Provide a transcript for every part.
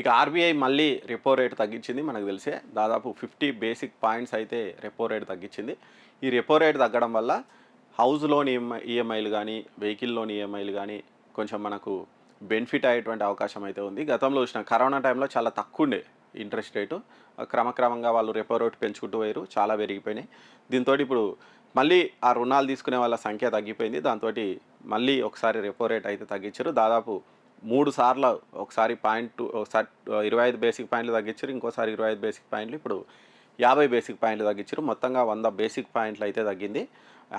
ఇక ఆర్బీఐ మళ్ళీ repo rate తగ్గించింది మనకు తెలిసే. దాదాపు ఫిఫ్టీ బేసిక్ పాయింట్స్ అయితే రెపో రేట్ తగ్గించింది. ఈ రెపో రేట్ తగ్గడం వల్ల హౌస్ లోన్ ఈఎంఐ ఈఎంఐలు కానీ వెహికల్ లోన్ ఈఎంఐలు కానీ కొంచెం మనకు బెనిఫిట్ అయ్యేటువంటి అవకాశం అయితే ఉంది. గతంలో చూసిన కరోనా టైంలో చాలా తక్కువ ఉండే ఇంట్రెస్ట్ రేటు క్రమక్రమంగా వాళ్ళు రెపో రేట్ పెంచుకుంటూ పోయారు. చాలా పెరిగిపోయినాయి. దీంతో ఇప్పుడు మళ్ళీ ఆ రుణాలు తీసుకునే వాళ్ళ సంఖ్య తగ్గిపోయింది. దాంతో మళ్ళీ ఒకసారి రెపో రేట్ అయితే తగ్గించారు. దాదాపు మూడు సార్లు ఒకసారి పాయింట్ ఒకసారి ఇరవై ఐదు బేసిక్ పాయింట్లు తగ్గించారు ఇంకోసారి ఇరవై ఐదు బేసిక్ పాయింట్లు ఇప్పుడు యాభై బేసిక్ పాయింట్లు తగ్గించారు. మొత్తంగా వంద బేసిక్ పాయింట్లు అయితే తగ్గింది.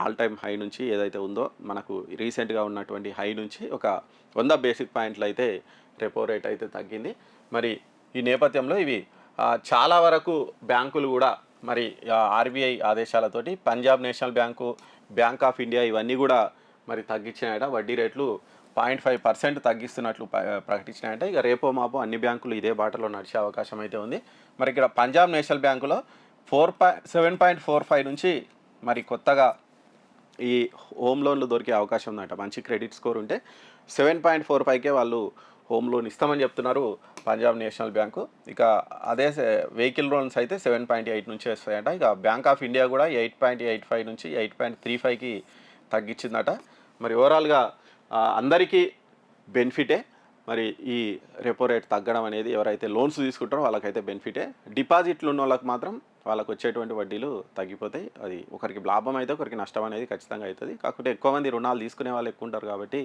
ఆల్ టైమ్ హై నుంచి ఏదైతే ఉందో మనకు రీసెంట్గా ఉన్నటువంటి హై నుంచి ఒక వంద బేసిక్ పాయింట్లు అయితే రెపో రేట్ అయితే తగ్గింది. మరి ఈ నేపథ్యంలో ఇవి చాలా వరకు బ్యాంకులు కూడా మరి RBI ఆదేశాలతోటి Punjab national bank bank of India ఇవన్నీ కూడా మరి తగ్గించినాయట. వడ్డీ రేట్లు పాయింట్ ఫైవ్ పర్సెంట్ తగ్గిస్తున్నట్లు ప్రకటించినాయంటే. ఇక రేపో మాపో అన్ని బ్యాంకులు ఇదే బాటలో నడిచే అవకాశం అయితే ఉంది. మరి ఇక్కడ పంజాబ్ నేషనల్ బ్యాంకులో four point seven point four five నుంచి మరి కొత్తగా ఈ హోమ్ లోన్లు దొరికే అవకాశం ఉందంట. మంచి క్రెడిట్ స్కోర్ ఉంటే సెవెన్ పాయింట్ ఫోర్ ఫైవ్కే వాళ్ళు హోమ్ లోన్ ఇస్తామని చెప్తున్నారు పంజాబ్ నేషనల్ బ్యాంకు. ఇక అదే వెహికల్ లోన్స్ అయితే సెవెన్ పాయింట్ ఎయిట్ నుంచి వస్తాయంట. ఇక బ్యాంక్ ఆఫ్ ఇండియా కూడా ఎయిట్ పాయింట్ ఎయిట్ ఫైవ్ నుంచి ఎయిట్ పాయింట్ త్రీ ఫైవ్కి తగ్గించిందట. మరి ఓవరాల్గా అందరికీ బెనిఫిటే. మరి ఈ రెపో రేట్ తగ్గడం అనేది ఎవరైతే లోన్స్ తీసుకుంటారో వాళ్ళకైతే బెనిఫిటే. డిపాజిట్లు ఉన్న వాళ్ళకి మాత్రం వాళ్ళకు వచ్చేటువంటి వడ్డీలు తగ్గిపోతాయి. అది ఒకరికి లాభం అయితే ఒకరికి నష్టం అనేది ఖచ్చితంగా అవుతుంది. కాకపోతే ఎక్కువ మంది రుణాలు తీసుకునే వాళ్ళు ఎక్కువ ఉంటారు కాబట్టి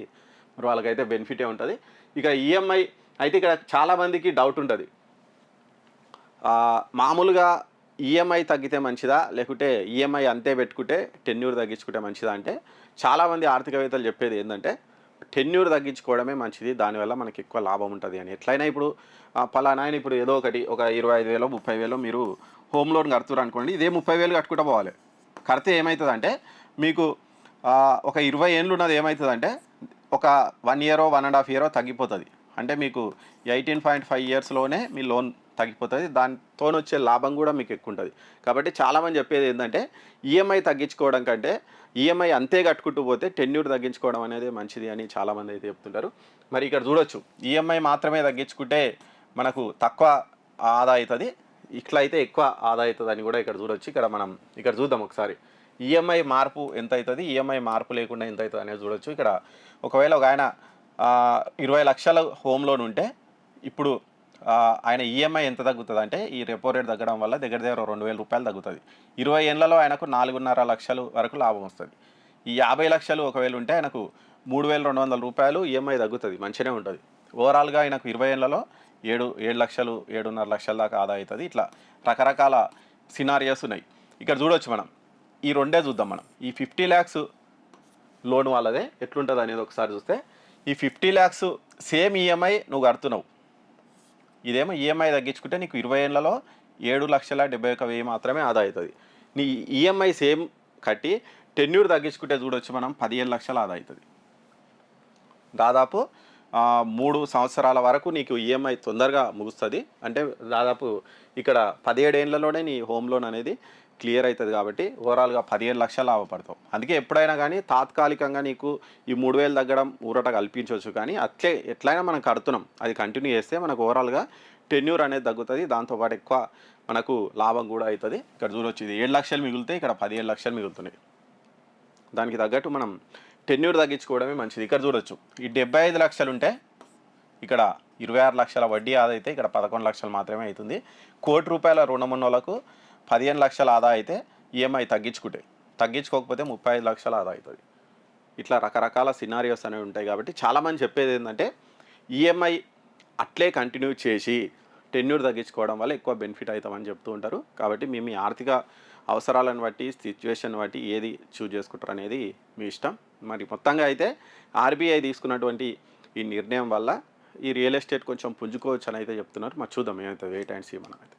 మరి వాళ్ళకైతే బెనిఫిటే ఉంటుంది. ఇక ఈఎంఐ అయితే ఇక్కడ చాలామందికి డౌట్ ఉంటుంది. మామూలుగా ఈఎంఐ తగ్గితే మంచిదా? లేకుంటే ఈఎంఐ అంతే పెట్టుకుంటే టెన్యూర్ తగ్గించుకుంటే మంచిదా అంటే చాలామంది ఆర్థికవేత్తలు చెప్పేది ఏంటంటే టెన్యూర్ తగ్గించుకోవడమే మంచిది. దానివల్ల మనకి ఎక్కువ లాభం ఉంటుంది అని. ఎట్లయినా ఇప్పుడు పలానా ఆయన ఇప్పుడు ఏదో ఒకటి ఒక ఇరవై ఐదు వేలో ముప్పై వేలో మీరు హోమ్ లోన్ కడుతున్నారు అనుకోండి ఇదే ముప్పై వేలు కట్టుకుంటూ పోవాలి. కడితే ఏమవుతుందంటే మీకు ఒక ఇరవై ఏళ్ళు ఉన్నది ఏమవుతుందంటే ఒక వన్ ఇయరో వన్ అండ్ హాఫ్ ఇయరో తగ్గిపోతుంది. అంటే మీకు ఎయిటీన్ పాయింట్ ఫైవ్ ఇయర్స్లోనే మీ లోన్ తగ్గిపోతుంది. దానితో వచ్చే లాభం కూడా మీకు ఎక్కువ ఉంటుంది కాబట్టి చాలామంది చెప్పేది ఏంటంటే ఈఎంఐ తగ్గించుకోవడం కంటే ఈఎంఐ అంతే కట్టుకుంటూ పోతే టెన్యూర్ తగ్గించుకోవడం అనేది మంచిది అని చాలామంది అయితే చెప్తుంటారు. మరి ఇక్కడ చూడొచ్చు. ఈఎంఐ మాత్రమే తగ్గించుకుంటే మనకు తక్కువ ఆదా అవుతుంది ఇట్లా అయితే ఎక్కువ ఆదా అవుతుంది అని కూడా ఇక్కడ చూడొచ్చు. ఇక్కడ మనం ఇక్కడ చూద్దాం ఒకసారి. ఈఎంఐ మార్పు ఎంత అవుతుంది ఈఎంఐ మార్పు లేకుండా ఎంత అవుతుంది అనేది చూడొచ్చు. ఇక్కడ ఒకవేళ ఒక ఆయన ఇరవై లక్షల హోమ్ లోన్ ఉంటే ఇప్పుడు ఆయన ఈఎంఐ ఎంత తగ్గుతుంది అంటే ఈ రెపో రేట్ తగ్గడం వల్ల దగ్గర దగ్గర రెండు వేల రూపాయలు తగ్గుతుంది. ఇరవై ఏళ్ళలో ఆయనకు నాలుగున్నర లక్షలు వరకు లాభం వస్తుంది. ఈ యాభై లక్షలు ఒకవేళ ఉంటే ఆయనకు మూడు వేల రెండు వందల రూపాయలు ఈఎంఐ తగ్గుతుంది మంచిగానే ఉంటుంది. ఓవరాల్గా ఆయనకు ఇరవై ఏళ్ళలో ఏడు ఏడు లక్షలు ఏడున్నర లక్షల దాకా ఆదా అవుతుంది. ఇట్లా రకరకాల సినారియోస్ ఉన్నాయి. ఇక్కడ చూడొచ్చు మనం. ఈ రెండే చూద్దాం మనం. ఈ ఫిఫ్టీ ల్యాక్స్ లోన్ వాళ్ళదే ఎట్లుంటుంది అనేది ఒకసారి చూస్తే ఈ ఫిఫ్టీ ల్యాక్స్ సేమ్ ఈఎంఐ నువ్వు కడుతున్నావు. ఇదేమో ఈఎంఐ తగ్గించుకుంటే నీకు ఇరవై ఏళ్ళలో ఏడు లక్షల డెబ్బై ఒక వెయ్యి మాత్రమే ఆదా అవుతుంది. నీ ఈఎంఐ సేమ్ కట్టి టెన్యూర్ తగ్గించుకుంటే చూడొచ్చు మనం పదిహేను లక్షలు ఆదా అవుతుంది. దాదాపు మూడు సంవత్సరాల వరకు నీకు ఈఎంఐ తొందరగా ముగుస్తుంది. అంటే దాదాపు ఇక్కడ పదిహేడేళ్ళలోనే నీ హోమ్ లోన్ అనేది క్లియర్ అవుతుంది కాబట్టి ఓవరాల్గా పదిహేను లక్షలు లాభపడతావు. అందుకే ఎప్పుడైనా కానీ తాత్కాలికంగా నీకు ఈ మూడు వేలు తగ్గడం ఊరట కల్పించవచ్చు కానీ అట్లే ఎట్లయినా మనం కడుతున్నాం. అది కంటిన్యూ చేస్తే మనకు ఓవరాల్గా టెన్యూర్ అనేది తగ్గుతుంది. దాంతోపాటు ఎక్కువ మనకు లాభం కూడా అవుతుంది ఇక్కడ చూడొచ్చు ఇది ఏడు లక్షలు మిగులుతాయి ఇక్కడ పదిహేను లక్షలు మిగులుతున్నాయి. దానికి తగ్గట్టు మనం టెన్యూర్ తగ్గించుకోవడమే మంచిది. ఇక్కడ చూడొచ్చు. ఈ డెబ్బై ఐదు లక్షలు ఉంటే ఇక్కడ ఇరవై ఆరు లక్షల వడ్డీ ఆదా అయితే ఇక్కడ పదకొండు లక్షలు మాత్రమే అవుతుంది. కోటి రూపాయల రుణం ఉన్న వాళ్ళకు పదిహేను లక్షల ఆదా అయితే ఈఎంఐ తగ్గించుకుంటే తగ్గించుకోకపోతే ముప్పై ఐదు లక్షల ఆదా అవుతుంది. ఇట్లా రకరకాల సినారియోస్ అనేవి ఉంటాయి కాబట్టి చాలామంది చెప్పేది ఏంటంటే ఈఎంఐ అట్లే కంటిన్యూ చేసి టెన్యూర్ తగ్గించుకోవడం వల్ల ఎక్కువ బెనిఫిట్ అవుతామని చెప్తూ ఉంటారు. కాబట్టి మీ మీ ఆర్థిక అవసరాలను బట్టి సిచ్యువేషన్ బట్టి ఏది చూజ్ చేసుకుంటారు అనేది మీ ఇష్టం. మరి మొత్తంగా అయితే ఆర్బీఐ తీసుకున్నటువంటి ఈ నిర్ణయం వల్ల ఈ రియల్ ఎస్టేట్ కొంచెం పుంజుకోవచ్చు అని అయితే చెప్తున్నారు. మరి చూద్దాం ఏమైతే వెయిట్ అండ్ సీ మనం అయితే.